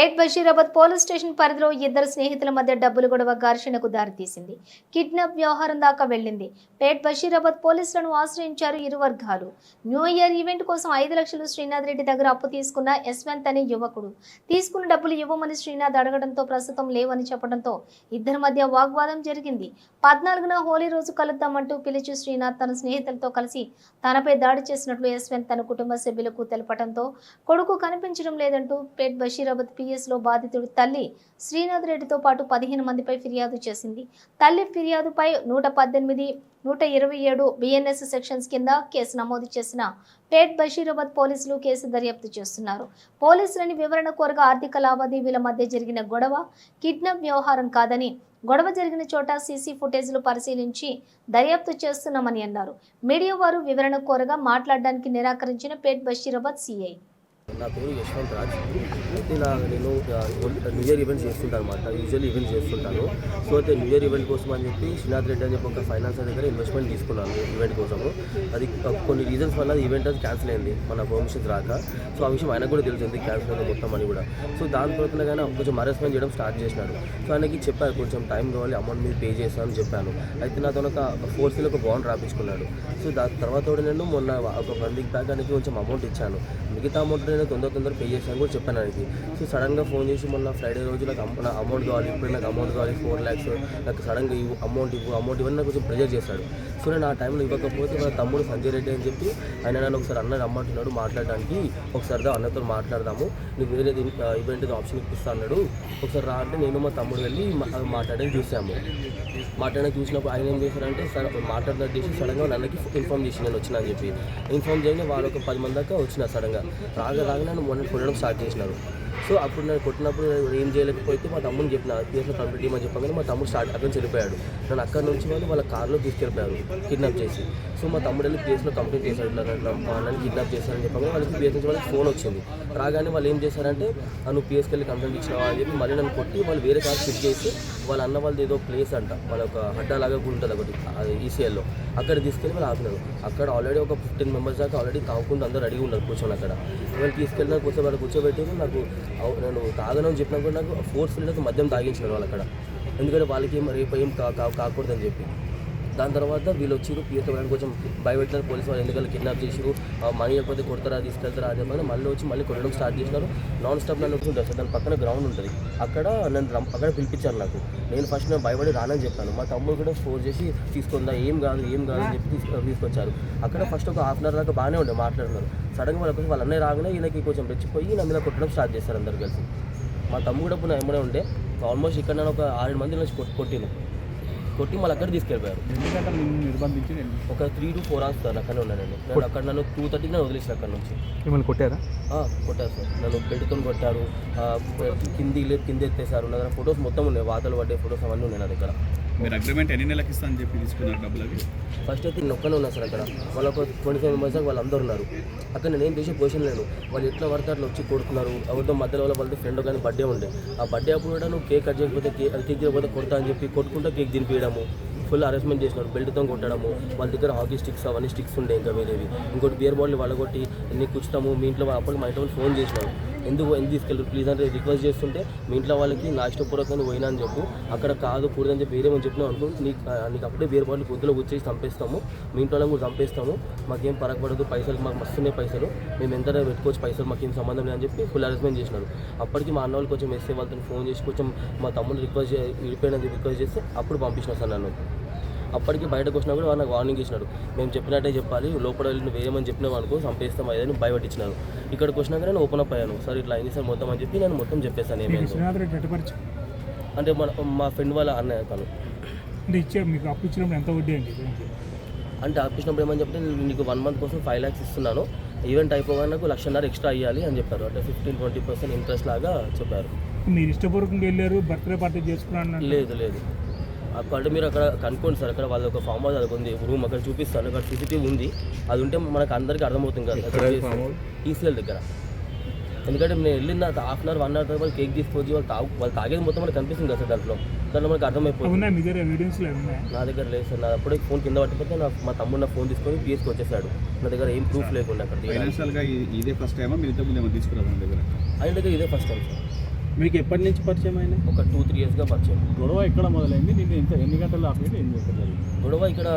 పేట్ Basheerabad police station పరిధిలో ఇద్దరు స్నేహితుల మధ్య డబ్బులు గొడవ ఘర్షణకు దారితీసింది. కిడ్నాప్ వ్యవహారం దాకా వెళ్ళింది. పేట్ బషీరాబాద్ పోలీసులను ఆశ్రయించారు ఇరు వర్గాలు. న్యూ ఇయర్ ఈవెంట్ కోసం ఐదు లక్షలు శ్రీనాథ్ రెడ్డి దగ్గర అప్పు తీసుకున్న యశ్వంత్ అనే యువకుడు. తీసుకున్న డబ్బులు ఇవ్వమని శ్రీనాథ్ అడగడంతో ప్రస్తుతం లేవని చెప్పడంతో ఇద్దరి మధ్య వాగ్వాదం జరిగింది. పద్నాలుగున హోలీ రోజు కలుద్దామంటూ పిలిచి శ్రీనాథ్ తన స్నేహితులతో కలిసి తనపై దాడి చేసినట్లు యశ్వంత్ తన కుటుంబ సభ్యులకు తెలపడంతో కొడుకు కనిపించడం లేదంటూ పేట్ బషీరాబాద్ పిఎస్లో బాధితుడి తల్లి శ్రీనాథ్ రెడ్డితో పాటు పదిహేను మందిపై ఫిర్యాదు చేసింది. తల్లి ఫిర్యాదుపై నూట పద్దెనిమిది నూట ఇరవై ఏడు బిఎన్ఎస్ సెక్షన్స్ కింద కేసు నమోదు చేసిన పేట్ బషీరాబాద్ పోలీసులు కేసు దర్యాప్తు చేస్తున్నారు. పోలీసులని వివరణ కోరగా ఆర్థిక లావాదేవీల మధ్య జరిగిన గొడవ కిడ్నాప్ వ్యవహారం కాదని గొడవ జరిగిన చోట సీసీ ఫుటేజ్లు పరిశీలించి దర్యాప్తు చేస్తున్నామని అన్నారు. మీడియా వారు వివరణ కోరగా మాట్లాడడానికి నిరాకరించిన పేట్ బషీరాబాద్ సిఐ. నా పేరు యశ్వంత్ రాజ్. ఇలా నా నేను న్యూ ఇయర్ ఈవెంట్ చేస్తుంటాను అనమాట యూజువల్ ఈవెంట్ చేస్తుంటాను. సో అయితే న్యూ ఇయర్ ఈవెంట్ కోసం అని చెప్పి శ్రీనాథ్ రెడ్డి అని చెప్పి ఒక ఫైనాన్సర్ దగ్గర ఇన్వెస్ట్మెంట్ తీసుకున్నాను ఈవెంట్ కోసము. అది కొన్ని రీజన్స్ వల్ల ఈవెంట్ అది క్యాన్సిల్ అయింది. మన పర్మిషన్స్ రాక. సో ఆ విషయం ఆయనకు కూడా తెలిసింది క్యాన్సిల్ అయింది మొత్తం అని కూడా. సో దాని తర్వాత కానీ కొంచెం హరాస్మెంట్ చేయడం స్టార్ట్ చేసినాడు. సో ఆయనకి చెప్పాను కొంచెం టైం కావాలి అమౌంట్ మీరు పే చేస్తానని చెప్పాను. అయితే నాతో ఒక ఫోర్స్లో ఒక బాండ్ రాపించుకున్నాడు సో దాని తర్వాత కూడా నేను మొన్న ఒక వన్ వీక్ బ్యాక్ ఆయనకి కొంచెం అమౌంట్ ఇచ్చాను. మిగతా అమౌంట్ నేను తొందర తొందర పే చేశాను కూడా చెప్పాను ఆయనకి సో సడన్గా ఫోన్ చేసి మొన్న ఫ్రైడే రోజు నాకు నా అమౌంట్ కావాలి ఇప్పుడు నాకు అమౌంట్ కావాలి ఫోర్ ల్యాక్స్ నాకు సడన్గా ఇవ్వు అమౌంట్ ఇవ్వు అమౌంట్ ఇవ్వని నాకు కొంచెం ప్రెజర్ చేశాడు సో నేను ఆ టైంలో ఇవ్వకపోతే మన తమ్ముడు సంజయ్ రెడ్డి అని చెప్పి ఆయన నన్ను ఒకసారి అన్న రమ్మంటున్నాడు మాట్లాడడానికి. ఒకసారి అన్నతో మాట్లాడదాము. నీకు వేరే ఈవెంట్ ఆప్షన్ ఇప్పిస్తా అన్నాడు. ఒకసారి రా అంటే నేను మా తమ్ముడు వెళ్ళి మాట్లాడడం మాట్లాడడానికి చూసాము. మాట్లాడడానికి చూసినప్పుడు ఆయన ఏం చేశారంటే సరే మాట్లాడినట్టు చేసి సడన్గా నన్నకి ఇన్ఫామ్ చేసి నేను వచ్చినా అని చెప్పి. ఇన్ఫామ్ చేయగానే వాళ్ళు ఒక పది మంది దాకా వచ్చిన సడన్గా రాగా రాగా నన్ను మొన్న కొట్టడం స్టార్ట్ చేసినారు. సో అప్పుడు నేను కొట్టినప్పుడు నేను ఏం చేయలేకపోతే మా తమ్ముని చెప్పిన పిఎస్లో కంప్లీట్ చేయమని చెప్పగానే మా తమ్ముడు స్టార్ట్ అక్కడి నుంచి వెళ్ళిపోయాడు. నన్ను అక్కడ నుంచి వాళ్ళు వాళ్ళ కార్లో తీసుకెళ్ళిపోయారు కిడ్నాప్ చేసి. సో మా తమ్ముడు వెళ్ళి పిఎస్లో కంప్లీట్ చేశాడు నన్ను మా అన్నని కిడ్నాప్ చేశారని చెప్పగానే వాళ్ళకి పిఎస్ నుంచి వాళ్ళకి ఫోన్ వచ్చింది. రాగానే వాళ్ళు ఏం చేశారంటే నన్ను నువ్వు పిఎస్కి వెళ్ళి కంప్లైంట్ ఇచ్చినావా? అని చెప్పి మళ్ళీ నన్ను కొట్టి వాళ్ళు వేరే కార్ ఫిట్ చేసి వాళ్ళ అన్న వాళ్ళది ఏదో ప్లేస్ అంట. వాళ్ళ ఒక హడ్డా లాగా ఉంటుంది ఒకటి అది ఈసీఎల్లో. అక్కడ తీసుకెళ్ళి వాళ్ళు ఆపినారు. అక్కడ ఆల్రెడీ ఒక ఫిఫ్టీన్ మెంబర్స్ దాకా ఆల్రెడీ తాగుకుంటూ అందరూ రెడీ ఉన్నారు కూర్చొని అక్కడ. వాళ్ళు తీసుకెళ్ళిన వాళ్ళు కూర్చోబెట్టి నాకు నేను తాగనని చెప్పినా కూడా నాకు ఫోర్స్ఫుల్ నాకు మద్యం తాగించినారు వాళ్ళు అక్కడ. ఎందుకంటే వాళ్ళకి ఏం రేపు ఏం కా కా- కాకూడదని చెప్పి. దాని తర్వాత వీళ్ళు వచ్చిరు పిఎస్తో కొంచెం భయపెట్టినారు పోలీసు వాళ్ళు ఎందుకంటే కిడ్నాప్ చేసిరు మనీ లేకపోతే కొడతారా తీసుకెళ్తారా అదే పని మళ్ళీ వచ్చి మళ్ళీ కొట్టడం స్టార్ట్ చేసినారు. నాన్ స్టాప్ నన్ను ఉంటుంది సార్ దాని పక్కన గ్రౌండ్ ఉంటుంది. అక్కడ నన్ను అక్కడ పిలిపించారు నాకు. నేను ఫస్ట్ నేను భయపడి రానని చెప్పాను. మా తమ్ముడు కూడా ఫోన్ చేసి తీసుకుందా ఏం కాదు ఏం కాదు అని చెప్పి తీసుకొచ్చారు. అక్కడ ఫస్ట్ ఒక హాఫ్ అన్ అవర్ దాకా బాగానే ఉండే మాట్లాడుతున్నారు సడన్గా వాళ్ళకి వాళ్ళ అన్నయ్య రాగానే ఈయనకి కొంచెం రెచ్చిపోయి నా మీద కొట్టడం స్టార్ట్ చేస్తారు అందరు కలిసి. మా తమ్ముడు కూడా ఎమ్మడే ఉండే. ఆల్మోస్ట్ ఇక్కడ నేను ఒక ఆరు మంది నుంచి కొట్టాను కొట్టిను కొట్టి మళ్ళీ అక్కడ తీసుకెళ్ళిపోయారు. నిన్ను నిర్బంధించి నేను ఒక three to four hours sir అక్కడే ఉన్నాను నేను. అక్కడ నన్ను టూ థర్టీకి నేను వదిలేసిన అక్కడ నుంచి. మిమ్మల్ని కొట్టారా? ఆ, కొట్టారు సార్. నన్ను బెడ్తో కొట్టారు. ఆ, కింది లేదు కింద ఎత్తేసారు నా దగ్గర ఫొటోస్ మొత్తం ఉన్నాయి. వాతలు పడ్డే ఫొటోస్ అవన్నీ ఉన్నాయి నా దగ్గర. మీరు అగ్రిమెంట్ ఎన్ని నెలలకు ఇస్తా అని చెప్పి తీసుకున్నారు డబ్బులు అవి? ఫస్ట్ అయితే నేను ఒక్కనే ఉన్నా సార్ అక్కడ. వాళ్ళ ఒక ట్వంటీ ఫైవ్ మెంబర్స్ వాళ్ళు అందరూ ఉన్నారు. అక్కడ నేను ఏం చేసే పొజిషన్ లేను వాళ్ళు ఎట్లా పడితే అట్లా వచ్చి కొడుతున్నారు. ఎవరితో మధ్యలో వాళ్ళ వాళ్ళతో ఫ్రెండ్ కానీ బర్త్డే ఉండే. ఆ బర్త్డే అప్పుడు కూడా నువ్వు కేక్ కట్ చేయకపోతే కేక్ కేక్ తినకపోతే కొడతా అని చెప్పి కొట్టుకుంటా కేక్ తినిపించడము ఫుల్ అరేంజ్మెంట్ చేసినారు. బెల్ట్తో కొట్టడము. వాళ్ళ దగ్గర హాకీ స్టిక్స్ అవన్నీ స్టిక్స్ ఉండే ఇంకా వేరేవి. ఇంకోటి బియర్ బాటిల్ వాళ్ళ కొట్టి ఎన్ని కూర్చుతాము. మీ ఇంట్లో అప్పుడు మా ఇంట్లో ఫోన్ చేసినారు. ఎందుకు ఎందుకు తీసుకెళ్ళరు ప్లీజ్ అంటే రిక్వెస్ట్ చేస్తుంటే మీ ఇంట్లో వాళ్ళకి నా ఇష్టపూర్వకంగా పోయినా అని చెప్పు. అక్కడ కాదు కూడదని చెప్పి వేరేమని చెప్పినావు అనుకో నీకు నీకు అప్పుడే వేరే వాళ్ళు పొద్దులో వచ్చేసి చంపేస్తాము. మీ ఇంట్లో కూడా చంపేస్తాము. మాకేం పరగపడదు పైసలు మాకు మస్తున్నాయి పైసలు. మేము ఎంత పెట్టుకోవచ్చు పైసలు మాకు ఏం సంబంధం లేదని చెప్పి ఫుల్ అరేంజ్మెంట్ చేసినారు. అప్పటికి మా అన్న వాళ్ళు కొంచెం మెసేజ్ వాళ్ళతో ఫోన్ చేసి కొంచెం మా తమ్ముడు రిక్వెస్ట్ విడిపోయినది రిక్వెస్ట్ చేస్తే అప్పుడు పంపించిన సార్ నన్ను. అప్పటికి బయటకు వచ్చినా కూడా వాళ్ళు నాకు వార్నింగ్ ఇచ్చినాడు మేము చెప్పినట్టే చెప్పాలి లోపల వెళ్ళి నువ్వు వేయమని చెప్పినావు అనుకో చంపేస్తాం అదని భయపెట్టించినారు ఇక్కడికి వచ్చినాక నేను ఓపెన్ అప్ అయ్యాను. సార్ ఇట్లా అయింది సార్ మొత్తం అని చెప్పి నేను మొత్తం చెప్పేస్తాను ఏమైందో. అంటే మన మా ఫ్రెండ్ వాళ్ళ అన్నయ్య తను. అంటే మీకు అప్పు ఇచ్చినప్పుడు ఎంత వడ్డీ అండి? అంటే ఆపించినప్పుడు ఏమని చెప్తే నేను నీకు వన్ మంత్ కోసం ఫైవ్ ల్యాక్స్ ఇస్తున్నాను. ఈవెంట్ అయిపోగానే నాకు లక్షన్నర ఎక్స్ట్రా అయ్యాలి అని చెప్పారు. అంటే ఫిఫ్టీన్ ట్వంటీ పర్సెంట్ ఇంట్రెస్ట్ లాగా చెప్పారు. మీరు ఇష్టపూర్వకంగా వెళ్ళారు బర్త్డే పార్టీ చేసుకున్నాను లేదు లేదు. అక్కడ మీరు అక్కడ కనుక్కోండి సార్ అక్కడ వాళ్ళ ఒక ఫామ్ హౌస్ అది ఉంది. రూమ్ అక్కడ చూపిస్తాను. అక్కడ సీసీటీవీ ఉంది. అది ఉంటే మనకు అందరికీ అర్థమవుతుంది కదా ఈసీఎల్ దగ్గర. ఎందుకంటే నేను వెళ్ళిన half an hour one hour తర్వాత వాళ్ళు కేక్ తీసుకొచ్చి వాళ్ళు తాగు వాళ్ళు తాగేది మొత్తం మనకు కనిపిస్తుంది కదా సార్ దాంట్లో. దాంట్లో మనకు అర్థమైపోతుంది. నా దగ్గర లేదు సార్. నా అప్పుడే ఫోన్ కింద పట్టిపోతే నా మా తమ్ముడు నా ఫోన్ తీసుకొని పిఎస్కి వచ్చేసాడు. నా దగ్గర ఏం ప్రూఫ్ లేకుండా అక్కడ ఇదే ఫస్ట్ టైమా తీసుకురాదు ఆయన దగ్గర ఇదే ఫస్ట్ టైం సార్. మీకు ఎప్పటి నుంచి పరిచయం అయినా? ఒక టూ త్రీ ఇయర్స్గా పరిచయం. గొడవ ఎక్కడ మొదలైంది? నిన్ను ఎంత ఎన్ని గంటలు ఆపేది? ఏం చెప్పలేదు గొడవ ఇక్కడ